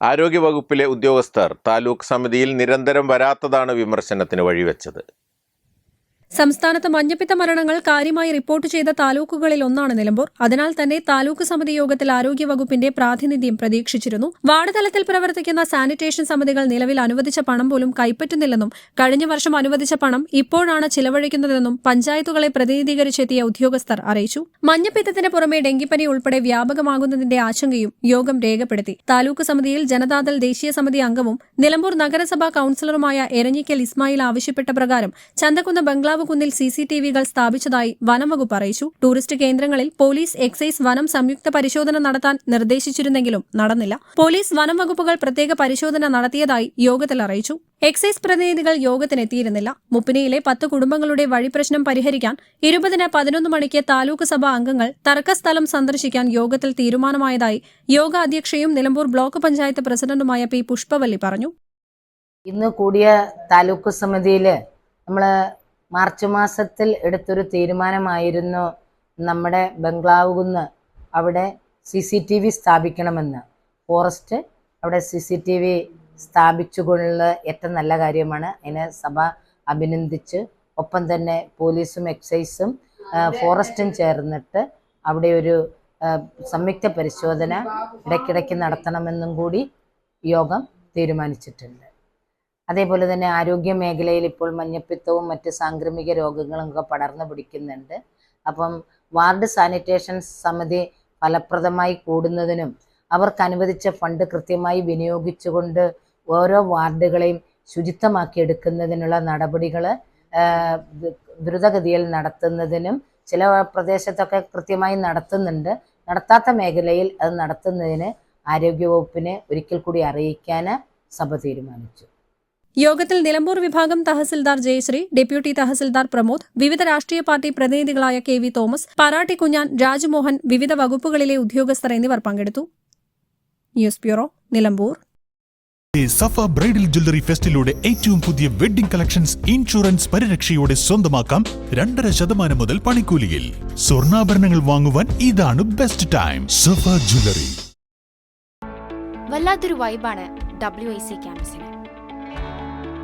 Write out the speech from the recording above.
ആരോഗ്യവകുപ്പിലെ ഉദ്യോഗസ്ഥർ താലൂക്ക് സമിതിയിൽ നിരന്തരം വരാത്തതാണ് വിമർശനത്തിന് വഴിവെച്ചത്. സംസ്ഥാനത്ത് മഞ്ഞപ്പിത്ത മരണങ്ങൾ കാര്യമായി റിപ്പോർട്ട് ചെയ്ത താലൂക്കുകളിൽ ഒന്നാണ് നിലമ്പൂർ. അതിനാൽ തന്നെ താലൂക്ക് സമിതി യോഗത്തിൽ ആരോഗ്യവകുപ്പിന്റെ പ്രാതിനിധ്യം പ്രതീക്ഷിച്ചിരുന്നു. വാർഡ് തലത്തിൽ പ്രവർത്തിക്കുന്ന സാനിറ്റേഷൻ സമിതികൾ നിലവിൽ അനുവദിച്ച പണം പോലും കൈപ്പറ്റുന്നില്ലെന്നും കഴിഞ്ഞ വർഷം അനുവദിച്ച പണം ഇപ്പോഴാണ് ചിലവഴിക്കുന്നതെന്നും പഞ്ചായത്തുകളെ പ്രതിനിധീകരിച്ചെത്തിയ ഉദ്യോഗസ്ഥർ അറിയിച്ചു. മഞ്ഞപ്പിത്തത്തിന് പുറമെ ഡെങ്കിപ്പനി ഉൾപ്പെടെ വ്യാപകമാകുന്നതിന്റെ ആശങ്കയും യോഗം രേഖപ്പെടുത്തി. താലൂക്ക് സമിതിയിൽ ജനതാദൾ ദേശീയ സമിതി അംഗവും നിലമ്പൂർ നഗരസഭാ കൌൺസിലറുമായ എരഞ്ഞിക്കൽ ഇസ്മായിൽ ആവശ്യപ്പെട്ട പ്രകാരം ചന്തക്കുന്ന് ബംഗ്ലാവ് കുന്നിൽ സി സി ടി വികൾ സ്ഥാപിച്ചതായി വനംവകുപ്പ് അറിയിച്ചു. ടൂറിസ്റ്റ് കേന്ദ്രങ്ങളിൽ പോലീസ് എക്സൈസ് വനം സംയുക്ത പരിശോധന നടത്താൻ നിർദ്ദേശിച്ചിരുന്നെങ്കിലും നടന്നില്ല. പോലീസ് വനം വകുപ്പുകൾ പ്രത്യേക പരിശോധന നടത്തിയതായി യോഗത്തിൽ അറിയിച്ചു. എക്സൈസ് പ്രതിനിധികൾ യോഗത്തിനെത്തിയിരുന്നില്ല. മുപ്പിനിയിലെ പത്ത് കുടുംബങ്ങളുടെ വഴിപ്രശ്നം പരിഹരിക്കാൻ ഇരുപതിന് പതിനൊന്ന് മണിക്ക് താലൂക്ക് സഭാ അംഗങ്ങൾ തർക്കസ്ഥലം സന്ദർശിക്കാൻ യോഗത്തിൽ തീരുമാനമായതായി യോഗ അധ്യക്ഷയും നിലമ്പൂർ ബ്ലോക്ക് പഞ്ചായത്ത് പ്രസിഡന്റുമായ പി പുഷ്പവല്ലി പറഞ്ഞു. ഇന്ന് കൂടിയ താലൂക്ക് സമിതിയിൽ നമ്മൾ മാർച്ച് മാസത്തിൽ എടുത്തൊരു തീരുമാനമായിരുന്നു നമ്മുടെ ബംഗ്ലാവ് കുന്ന് അവിടെ സി സി ടി വി സ്ഥാപിക്കണമെന്ന്. ഫോറസ്റ്റ് അവിടെ സി സി ടി വി സ്ഥാപിച്ചുകൊണ്ടുള്ള ഏറ്റവും നല്ല കാര്യമാണ്. അതിനെ സഭ അഭിനന്ദിച്ച് ഒപ്പം തന്നെ പോലീസും എക്സൈസും ഫോറസ്റ്റും ചേർന്നിട്ട് അവിടെ ഒരു സംയുക്ത പരിശോധന ഇടയ്ക്കിടയ്ക്ക് നടത്തണമെന്നും കൂടി യോഗം തീരുമാനിച്ചിട്ടുണ്ട്. അതേപോലെ തന്നെ ആരോഗ്യ മേഖലയിൽ ഇപ്പോൾ മഞ്ഞപ്പിത്തവും മറ്റ് സാംക്രമിക രോഗങ്ങളും ഒക്കെ പടർന്നു പിടിക്കുന്നുണ്ട്. അപ്പം വാർഡ് സാനിറ്റേഷൻ സമിതി ഫലപ്രദമായി കൂടുന്നതിനും അവർക്ക് അനുവദിച്ച ഫണ്ട് കൃത്യമായി വിനിയോഗിച്ചുകൊണ്ട് ഓരോ വാർഡുകളെയും ശുചിത്വമാക്കി എടുക്കുന്നതിനുള്ള നടപടികൾ ദ്രുതഗതിയിൽ നടത്തുന്നതിനും ചില പ്രദേശത്തൊക്കെ കൃത്യമായി നടത്തുന്നുണ്ട്. നടത്താത്ത മേഖലയിൽ അത് നടത്തുന്നതിന് ആരോഗ്യവകുപ്പിനെ ഒരിക്കൽ കൂടി അറിയിക്കാൻ സഭ തീരുമാനിച്ചു. യോഗത്തിൽ നിലമ്പൂർ വിഭാഗം തഹസിൽദാർ ജയശ്രീ ഡെപ്യൂട്ടി തഹസിൽദാർ പ്രമോദ് വിവിധ രാഷ്ട്രീയ party പ്രതിനിധികളായ K V Thomas Paratti Kunjan Rajmohan വിവിധ വകുപ്പുകളിലെ ഉദ്യോഗസ്ഥർ എന്നിവർ പങ്കെടുത്തു. News bureau Nilambur. Safa bridal jewellery ഫെസ്റ്റിലൂടെ ഏറ്റവും പുതിയ വെഡിംഗ് കളക്ഷൻസ് ഇൻഷുറൻസ് പരിരക്ഷയോടെ സ്വന്തമാക്കാം രണ്ടര ശതമാനം മുതൽ പണിക്കൂലിയിൽ. സ്വർണാഭരണങ്ങൾ വാങ്ങുവാൻ ഇതാണ് ബെസ്റ്റ് ടൈം. സഫ ജ്വല്ലറി. വല്ലാത്തൊരു വൈബാണ് ഡബ്ല്യു ഐ സി ക്യാമ്പസിന്